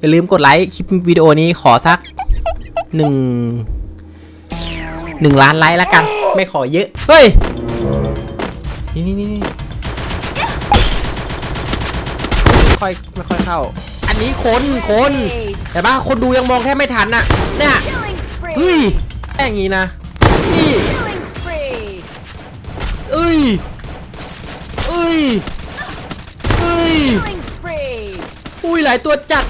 อย่าลืมกดไลค์คลิปวิดีโอนี้ขอสักหนึ่งหนึ่งล้านไลค์ละกัน ไม่ขอเยอะ เฮ้ย นี่นี่นี่ค่อยไม่ค่อยเข้า อันนี้คนคนแต่ว่าคนดูยังมองแค่ไม่ทันน่ะเนี่ย Killing spree! เฮ้ยแค่อย่างงี้นะนี่ Killing spree! เอ้ยเอ้ยเอ้ย Killing spree! อุ้ยหลายตัวจัด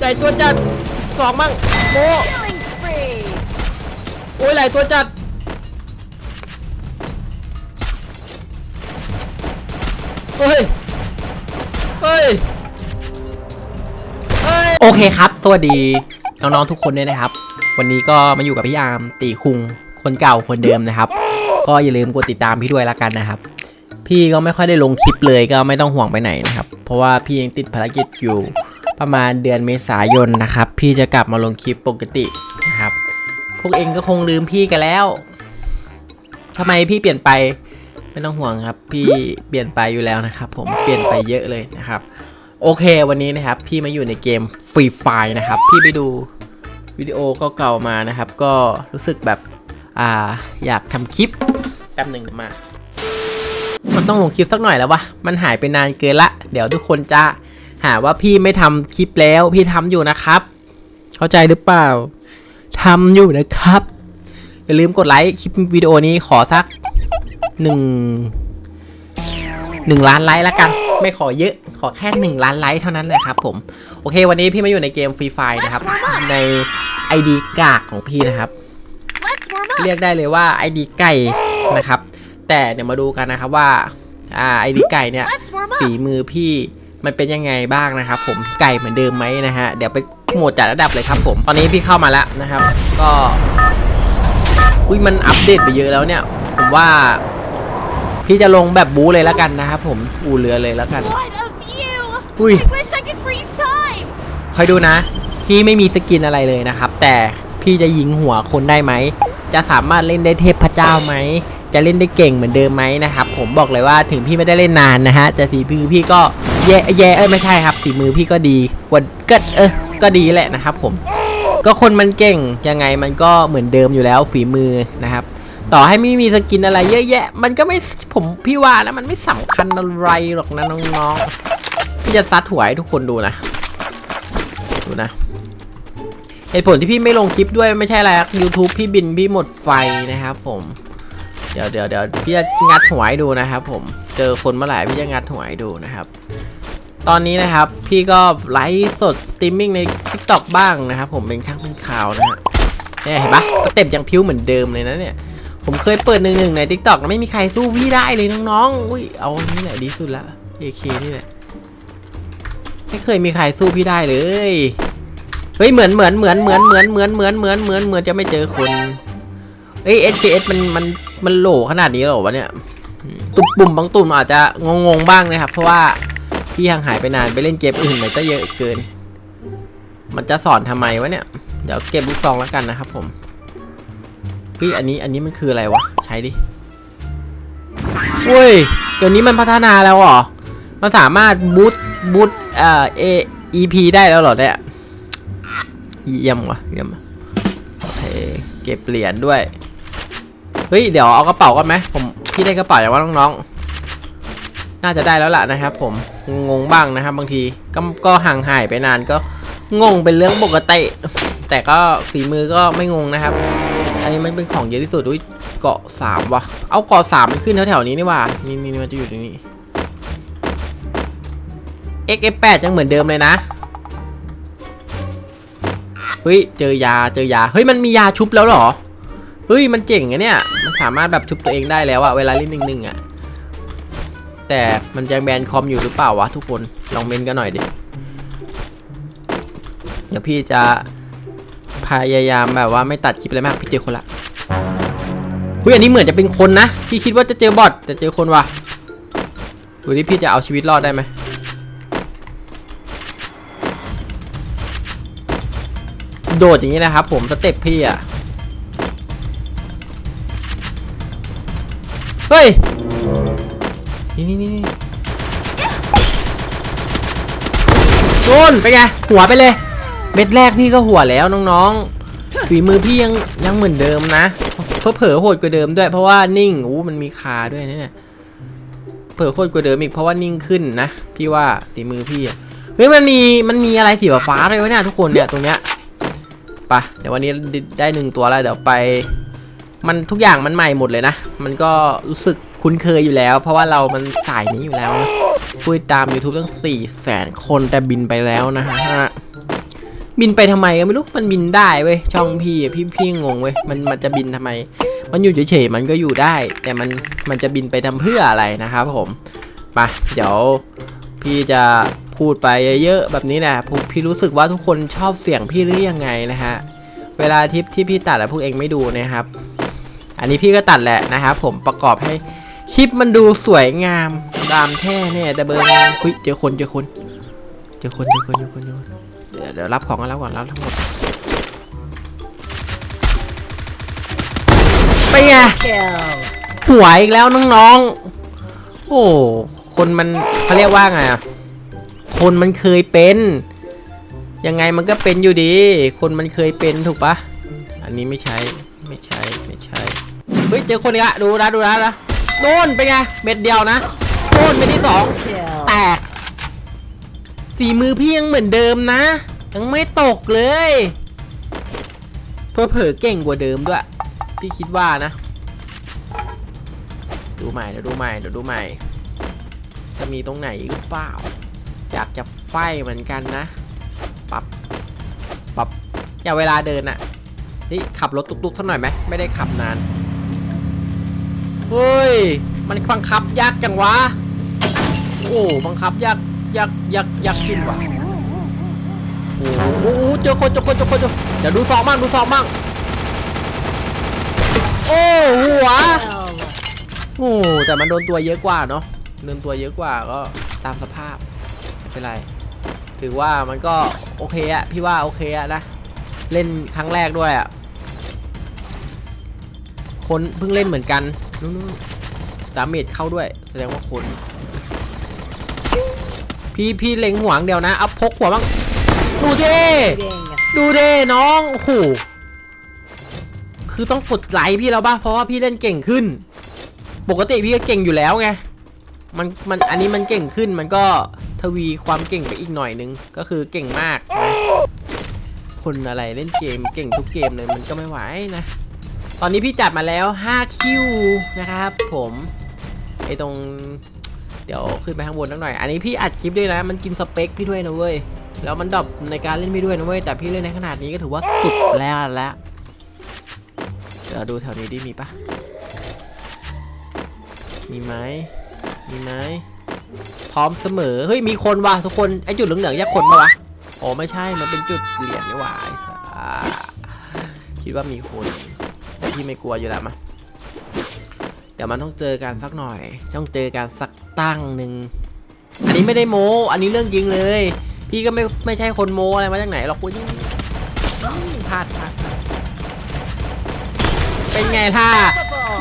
หลายตัวจัดสองมั่งโมโอ้ยหลายตัวจัดเฮ้ยเฮ้ยเฮ้ยโอเคครับ สวัสดีน้องๆทุกคนด้วยนะครับ วันนี้ก็มาอยู่กับพี่ยามตีคุงคนเก่าคนเดิมนะครับ ก็อย่าลืมกดติดตามพี่ด้วยละกันนะครับ พี่ก็ไม่ค่อยได้ลงคลิปเลยก็ไม่ต้องห่วงไปไหนนะครับ เพราะว่าพี่ยังติดภารกิจอยู่ ประมาณเดือนเมษายนนะครับ พี่จะกลับมาลงคลิปปกตินะครับ พวกเองก็คงลืมพี่กันแล้วทำไมพี่เปลี่ยนไปไม่ต้องห่วงครับ พี่เปลี่ยนไปอยู่แล้วนะครับ ผมเปลี่ยนไปเยอะเลยนะครับ โอเควันนี้นะครับ พี่มาอยู่ในเกมฟรีไฟนะครับ พี่ไปดูวิดีโอก็เก่ามานะครับ ก็รู้สึกแบบอ่าอยากทำคลิปแป๊บหนึ่งมา มันต้องลงคลิปสักหน่อยแล้ววะมันหายไปนานเกินละ เดี๋ยวทุกคนจะ หาว่าพี่ไม่ทำคลิปแล้ว พี่ทำอยู่นะครับ เข้าใจหรือเปล่าทำอยู่นะครับ อย่าลืมกดไลค์คลิปวิดีโอนี้ขอสักหนึ่งหนึ่งล้านไลค์ละกัน ไม่ขอเยอะขอแค่หนึ่งล้านไลค์เท่านั้นแหละครับผมโอเค วันนี้พี่มาอยู่ในเกมฟรีไฟนะครับ ใน ID กากของพี่นะครับ Let's warm up! เรียกได้เลยว่า ID ไก่นะครับ แต่เดี๋ยวมาดูกันนะครับว่าอ่า ID ไก่เนี่ย Let's warm สี up! มือพี่ มันเป็นยังไงบ้างนะครับ ผมไก่เหมือนเดิมไหมนะฮะเดี๋ยวไปโหมดจัดระดับเลยครับ ผมตอนนี้พี่เข้ามาแล้วนะครับ ก็อุ้ยมันอัปเดตไปเยอะแล้วเนี่ย ผมว่า พี่จะลงแบบบู๊เลยแล้วกันนะครับผมอูเรือเลยแล้วกัน What a view! Ui. I wish I could freeze time! คอยดูนะ พี่ไม่มีสกินอะไรเลยนะครับ แต่พี่จะยิงหัวคนได้ไหมจะสามารถเล่นได้เทพเจ้าไหม จะเล่นได้เก่งเหมือนเดิมไหมนะครับผมบอกเลยว่าถึงพี่ไม่ได้เล่นนานนะฮะแต่ฝีมือพี่ก็แย่แย่เอ้ยไม่ใช่ครับฝีมือพี่ก็ดีกว่าก็เออก็ดีแหละนะครับผมก็คนมันเก่งยังไงมันก็เหมือนเดิมอยู่แล้วฝีมือนะครับ ต่อให้ไม่มีสกินอะไรเยอะแยะ มันก็ไม่ผมพี่ว่านะมันไม่สำคัญอะไรหรอกนะน้องๆพี่จะซัดหัวให้ทุกคนดูนะดูนะเหตุผลที่พี่ไม่ลงคลิปด้วยไม่ใช่อะไร YouTube พี่บินพี่หมดไฟนะครับผม เดี๋ยวเดี๋ยวเดี๋ยวพี่จะงัดหวให้ดูนะครับผมเจอคนเมื่อไหร่พี่จะงัดหวให้ดูนะครับ ตอนนี้นะครับพี่ก็ไลฟ์สดสตรีมมิ่งใน TikTok บ้างนะครับ ผมเป็นช่างเป็นข่าวนะฮะเนี่ยเห็นปะสเต็ปยังพิ้วเหมือนเดิมเลยนะเนี่ยผมเคยเปิดหนึ่งหนึ่งใน TikTok แล้วไม่มีใครสู้พี่ได้เลยน้องๆอุ้ยเอานี่แหละดีสุดละ AK นี่แหละไม่เคยมีใครสู้พี่ได้เลยเฮ้ยเหมือนเหมือนเหมือนเหมือนเหมือนเหมือนเหมือนเหมือนเหมือนเหมือนจะไม่เจอคนเอ้ย SKS มันมัน มันโหลขนาดนี้หรอวะเนี่ยตุ่มปุ่มบางตุ่มอาจจะงงๆบ้างนะครับ เพราะว่าพี่ห่างหายไปนานไปเล่นเกมอื่นมันจะเยอะเกิน มันจะสอนทำไมวะเนี่ย เดี๋ยวเก็บลูกซองแล้วกันนะครับ ผมเฮ้ยอันนี้อันนี้มันคืออะไรวะ ใช้ดิเว้ยเดี๋ยวนี้มันพัฒนาแล้วเหรอ มันสามารถบูตบูตเอ่อเอ EP ได้แล้วเหรอเนี่ยเยี่ยมว่ะเยี่ยมโอเคเก็บเหรียญด้วย เฮ้ย เดี๋ยวเอากระเป๋าก่อนไหมผมพี่ได้กระเป๋าอย่างว่าน้องๆ น่าจะได้แล้วล่ะนะครับ ผมงงบ้างนะครับ บางทีก็ก็ห่างหายไปนานก็งงเป็นเรื่องปกติแต่ก็ฝีมือก็ไม่งงนะครับอันนี้มันเป็นของเยอะที่สุดอุ้ยเกาะสามว่ะเอาเกาะสามมันขึ้นแถวๆนี้นี่ว่ะนี่นี่มันจะอยู่ตรงนี้ XF8 ยังเหมือนเดิมเลยนะเฮ้ยเจอยาเจอยาเฮ้ยมันมียาชุบแล้วหรอ เฮ้ยมันเจ๋งอะเนี่ย มันสามารถแบบชุบตัวเองได้แล้วอะเวลาเล่นหนึ่งหนึ่งอะแต่มันยังแบนคอมอยู่หรือเปล่าวะทุกคนลองเมนกันหน่อยดิเดี๋ยวพี่จะพยายามแบบว่าไม่ตัดคลิปเลยมากพี่เจอคนละเฮ้ยอันนี้เหมือนจะเป็นคนนะพี่คิดว่าจะเจอบอทแต่เจอคนว่ะดูดิพี่จะเอาชีวิตรอดได้ไหมโดดอย่างนี้นะครับผมสเต็ปพี่อะ เฮ้ยนี่นี่นี่นี่โดนไปไง หัวไปเลย เม็ดแรกพี่ก็หัวแล้วน้องๆ ฝีมือพี่ยังยังเหมือนเดิมนะ เพอเผลอๆโหดกว่าเดิมด้วย เพราะว่านิ่งอู้มันมีคาด้วยนะเนี่ยเผลอโหดกว่าเดิมอีกเพราะว่านิ่งขึ้นนะ พี่ว่าฝีมือพี่อะเฮ้ยมันมีมันมีอะไรสีฟ้าๆเลยวะเนี่ยทุกคนเนี่ยตรงเนี้ยไปะเดี๋ยววันนี้ได้หนึ่งตัวแล้วเดี๋ยวไป มันทุกอย่างมันใหม่หมดเลยนะ มันก็รู้สึกคุ้นเคยอยู่แล้ว เพราะว่าเรามันสายนี้อยู่แล้วนะคุยตาม YouTube ตั้ง4 0 0แสนคนแต่บินไปแล้วนะฮะบินไปทำไมก็ไม่รู้มันบินได้เว้ยช่องพี่พี่พี่งงเว้ยมันมันจะบินทำไม มันอยู่เฉยๆมันก็อยู่ได้ แต่มันมันจะบินไปทำเพื่ออะไรนะครับผมไปเดี๋ยวพี่จะพูดไปเยอะๆแบบนี้นะพี่รู้สึกว่าทุกคนชอบเสียงพี่หรือยังไงนะฮะเวลาทิปที่พี่ตัดอะพวกเองไม่ดูนะครับ อันนี้พี่ก็ตัดแหละนะครับผมประกอบให้คลิปมันดูสวยงามตามแท่เนี่ยแต่เบอร์คุยเจอคนเจอคนเจอคนเจอคนเจอคนเจอคนเดี๋ยวเดี๋ยวรับของกันแล้วก่อนรับทั้งหมดไปไงหัวอีกแล้วน้องๆ โอ้คนมันเขาเรียกว่าไงคนมันเคยเป็น ยังไงมันก็เป็นอยู่ดี คนมันเคยเป็นถูกปะอันนี้ไม่ใช่ไม่ใช่ไม่ใช่ เฮ้ยเจอคนอีกละดูนะดูนะนะโน่นเป็นไงเม็ดเดียวนะโน่นเม็ดที่สอง Kill. แตกฝีมือพี่ยังเหมือนเดิมนะ ยังไม่ตกเลย เพื่อเผลอๆเก่งกว่าเดิมด้วย พี่คิดว่านะ ดูใหม่เดี๋ยวดูใหม่เดี๋ยวดูใหม่ จะมีตรงไหนอีกหรือเปล่า อยากจะไฟเหมือนกันนะปรับปรับอย่าเวลาเดินอะนี่ขับรถตุกๆสักหน่อยไหมไม่ได้ขับนาน เฮ้ย มันบังคับยากจังวะ โอ้บังคับยากยากยากยากขึ้นว่ะโอ้โหโอ้เจอคนเจอคนเจอคนเจอเดี๋ยวดูซองบ้างดูซองบ้างโอ้หัวโอ้แต่มันโดนตัวเยอะกว่าเนาะโดนตัวเยอะกว่าก็ตามสภาพไม่เป็นไรถือว่ามันก็โอเคอะพี่ว่าโอเคอะนะเล่นครั้งแรกด้วยอะคนเพิ่งเล่นเหมือนกัน นู่นดาเมจเข้าด้วย แสดงว่าคนพี่พี่เล็งหวงเดียวนะเอาพกหัวบ้างดูเด้ดูเด้น้องโอ้โหคือต้องกดไลค์พี่แล้วป่ะเพราะว่าพี่เล่นเก่งขึ้น ปกติพี่ก็เก่งอยู่แล้วไงมันมันอันนี้มันเก่งขึ้นมันก็ทวีความเก่งไปอีกหน่อยนึงก็คือเก่งมากนะคนอะไรเล่นเกมเก่งทุกเกมเลยมันก็ไม่ไหวนะ ตอนนี้พี่จัดมาแล้ว 5 คิวนะครับผมไอตรงเดี๋ยวขึ้นไปข้างบนนิดหน่อย อันนี้พี่อัดคลิปด้วยนะ มันกินสเปคพี่ด้วยนะเว้ย แล้วมันดรอปในการเล่นพี่ด้วยนะเว้ย แต่พี่เล่นในขนาดนี้ก็ถือว่าสุดแล้วละเดี๋ยวดูแถวนี้ดิมีปะมีไหมมีไหมพร้อมเสมอ เฮ้ยมีคนว่ะทุกคน ไอจุดเหลืองๆแยกคนปะวะอ๋อไม่ใช่ มันเป็นจุดเหรียญนี่หว่าคิดว่ามีคน พี่ไม่กลัวอยู่แล้วมาเดี๋ยวมันต้องเจอกันสักหน่อย ต้องเจอกันสักตั้งหนึ่งอันนี้ไม่ได้โม อันนี้เรื่องจริงเลย พี่ก็ไม่ไม่ใช่คนโมอะไรมาจากไหนหรอกคุณพลาดพลาดเป็นไงท่า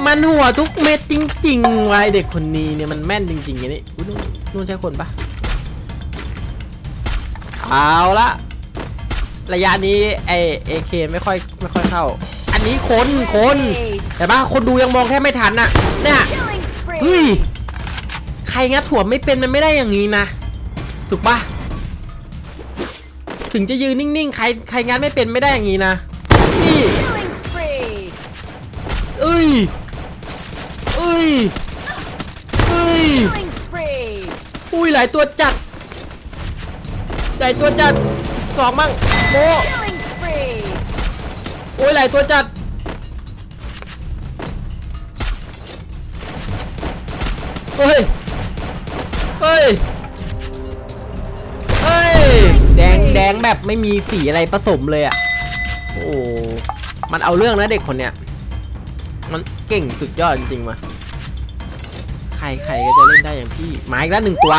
มันหัวทุกเม็ดจริงๆไวายเด็กคนนี้เนี่ยมันแม่นจริงๆอย่างนี้นู่นนู่นใช่คนปะเอาละระยะนี้ไอเอเคไม่ค่อยไม่ค่อยเข้าันนี้คนคนแต่ว่าคนดูยังมองแทบไม่ทันน่ะเนี่ยเฮ้ยใครงัดถั่วไม่เป็นมันไม่ได้อย่างนี้นะ ถูกปะถึงจะยืนนิ่งๆ ใครใครงัดไม่เป็นไม่ได้อย่างนี้นะนี่เอ้ยเอ้ยเอ้ยอุ้ยหลายตัวจัดหลายตัวจัดสองมั่งโมโอ้ยหลายตัวจัด เฮ้ย เฮ้ย เฮ้ย แดงแดงแบบไม่มีสีอะไรผสมเลยอะ โอ้ มันเอาเรื่องนะเด็กคนเนี้ย มันเก่งสุดยอดจริงๆว่ะใครใครก็จะเล่นได้อย่างพี่มาอีกแล้วหนึ่งตัว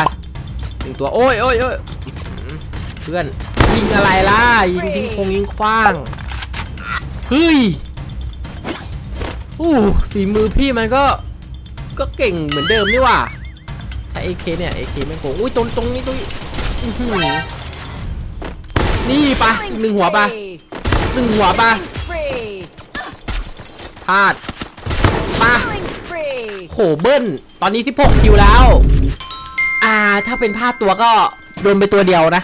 หนึ่งตัว โอ้ยโอ้ยโอ้ยอื้อหือเพื่อน ยิงอะไรล่ะ ยิงทิ้งคงยิงคว้าง เฮ้ย อู้สีมือพี่มันก็ ก็เก่งเหมือนเดิมนี่ว่าใช้ AK เนี่ย AK ไม่โกงอุ้ยตรงตรงนี้ตรงนี้นี่ปะหนึ่งหัวปะหนึ่งหัวปะพลาดปะโหเบิ้ลตอนนี้16คิวแล้ว อ่า ถ้าเป็นพลาดตัวก็โดนไปตัวเดียวนะ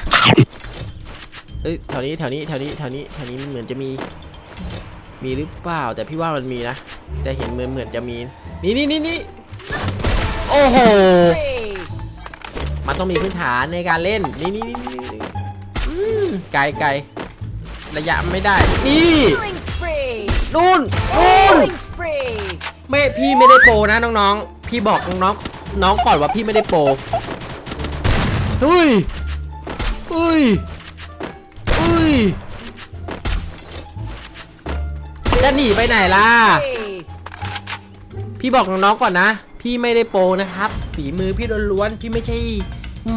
เฮ้ยแถวนี้แถวนี้แถวนี้แถวนี้แถวนี้เหมือนจะมี มีหรือเปล่า แต่พี่ว่ามันมีนะแต่เห็นเหมือนเหมือนจะมี นี่นี่นี่นี่ โอ้โห Spree. มันต้องมีพื้นฐานในการเล่น นี่นี่นี่นี่นี่อืมไกลไกลระยะไม่ได้ นี่ Killing spree. นู่นนู่น Killing spree. ไม่พี่ไม่ได้โปรนะน้องๆ พี่บอกน้องๆน้องก่อนว่าพี่ไม่ได้โปรเฮ้ยเฮ้ยเฮ้ยจะหนีไปไหนล่ะ Spree. พี่บอกน้องๆก่อนนะ พี่ไม่ได้โปรนะครับ ฝีมือพี่ล้วนๆพี่ไม่ใช่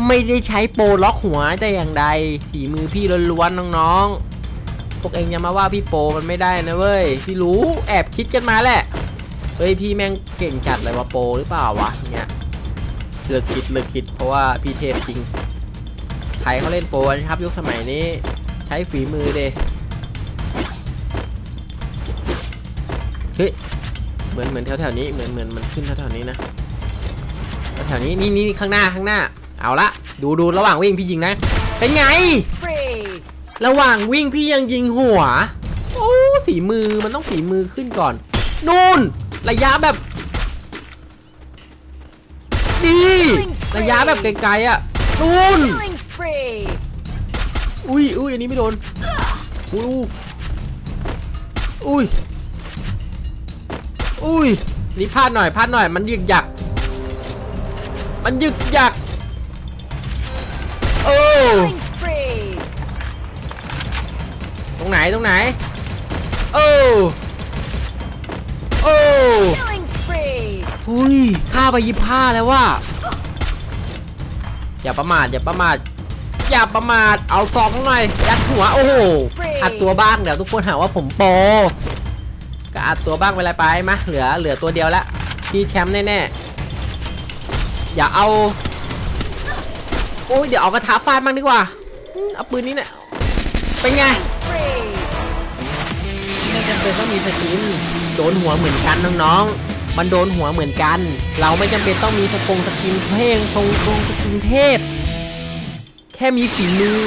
ไม่ได้ใช้โปรล็อกหัวแต่อย่างใด ฝีมือพี่ล้วนๆน้องๆพวกเองอย่ามาว่าพี่โปรมันไม่ได้นะเว้ยพี่รู้แอบคิดกันมาแหละเฮ้ยพี่แม่งเก่งจัดเลยว่าโปรหรือเปล่าวะเนี้ยเลือกคิดเลือกคิดเพราะว่าพี่เทพจริงใครเขาเล่นโปรกันครับยุคสมัยนี้ใช้ฝีมือเดเฮ้ย เหมือนเหมือนแถวแถวๆนี้เหมือนเหมือนมันขึ้นแถวแถวๆนี้นะแถวๆนี้นี่นี่ข้างหน้าข้างหน้า เอาละดูดูระหว่างวิ่งพี่ยิงนะเป็นไง ระหว่างวิ่งพี่ยังยิงหัวโอ้ฝีมือมันต้องฝีมือขึ้นก่อน นู่น ระยะแบบ ดี ระยะแบบไกลๆอะนู่นอุ้ยอุ้ยอันนี้ไม่โดนอุ้ยอุ้ย อุ้ยนี่พลาดหน่อยพลาดหน่อยมันยึกยักมันยึกยักโอ้ตรงไหนตรงไหนโอ้โอ้ Killing spree. หุยฆ่าไปยิบห้าแล้วว่าอย่าประมาทอย่าประมาทอย่าประมาทเอาซองหน่อยยัดหัวโอ้โหอัดตัวบ้างเดี๋ยวทุกคนหาว่าผมโป ก็อัดตัวบ้างเวลาไปมาเหลือเหลือตัวเดียวละที่แชมป์แน่ๆอย่าเอาโอ้ยเดี๋ยวเอากระทะฟาดบ้างดีกว่าเอาปืนนี้เนี่ยเป็นไงไม่จำเป็นต้องมีสกินโดนหัวเหมือนกันน้องๆ มันโดนหัวเหมือนกัน เราไม่จำเป็นต้องมีสกงสกินเพลงทรงทรงสกินเทพ แค่มีฝีมือ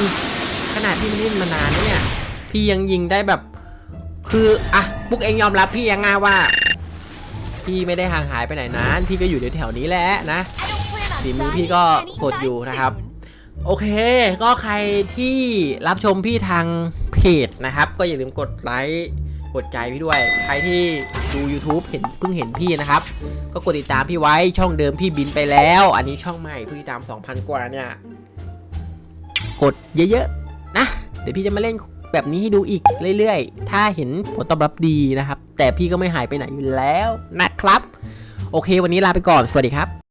ขนาดที่มันเล่นมานานเนี่ย พี่ยังยิงได้แบบ คืออะ พวกเองยอมรับพี่ยังง่าว่า พี่ไม่ได้ห่างหายไปไหนนานพี่ก็อยู่แถวๆนี้แหละนะฝีมือพี่ก็กดอยู่นะครับ โอเค ก็ใครที่รับชมพี่ทางเพจนะครับ ก็อย่าลืมกดไลค์กดใจพี่ด้วย ใครที่ดู YouTube เห็นเพิ่งเห็นพี่นะครับ ก็กดติดตามพี่ไว้ช่องเดิมพี่บินไปแล้ว อันนี้ช่องใหม่ผู้ติดตาม 2,000 กว่าเนี่ย กดเยอะๆนะ เดี๋ยวพี่จะมาเล่น แบบนี้ให้ดูอีกเรื่อยๆ ถ้าเห็นผลตอบรับดีนะครับ แต่พี่ก็ไม่หายไปไหนอยู่แล้วนะครับ โอเค วันนี้ลาไปก่อน สวัสดีครับ